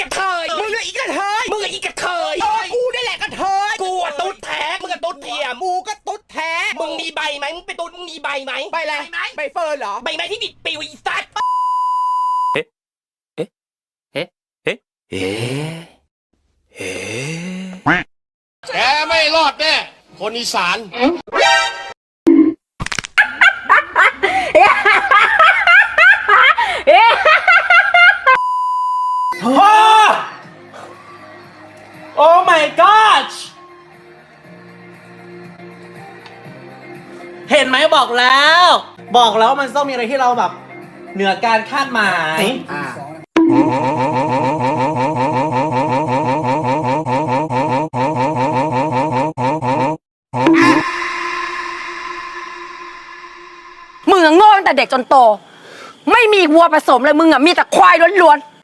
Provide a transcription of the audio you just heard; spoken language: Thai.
กระเทยมึงอะอีกระเทยมึงอะอีกระเทยเออกูนี่แหละกระเทยกูอะตุ๊ดแท้มึงอะตุ๊ดเทียมกูก็ตุ๊ดแท้มึงมีใบไหมมึงเป็นตุ๊ดมึงมีใบไหมใบอะไรไหมใบเฟิร์นเหรอใบไหมที่บิดปิวอีสัตว์แกไม่รอดแน่คนอีสานโอ้ my god เห็นไหมบอกแล้ว บอกแล้วมันต้องมีอะไรที่เราแบบ เหนือการคาดหมายมึงอะโง่ตั้งแต่เด็กจนโต ไม่มีวัวผสมเลยมึงอะมีแต่ควายล้วนๆ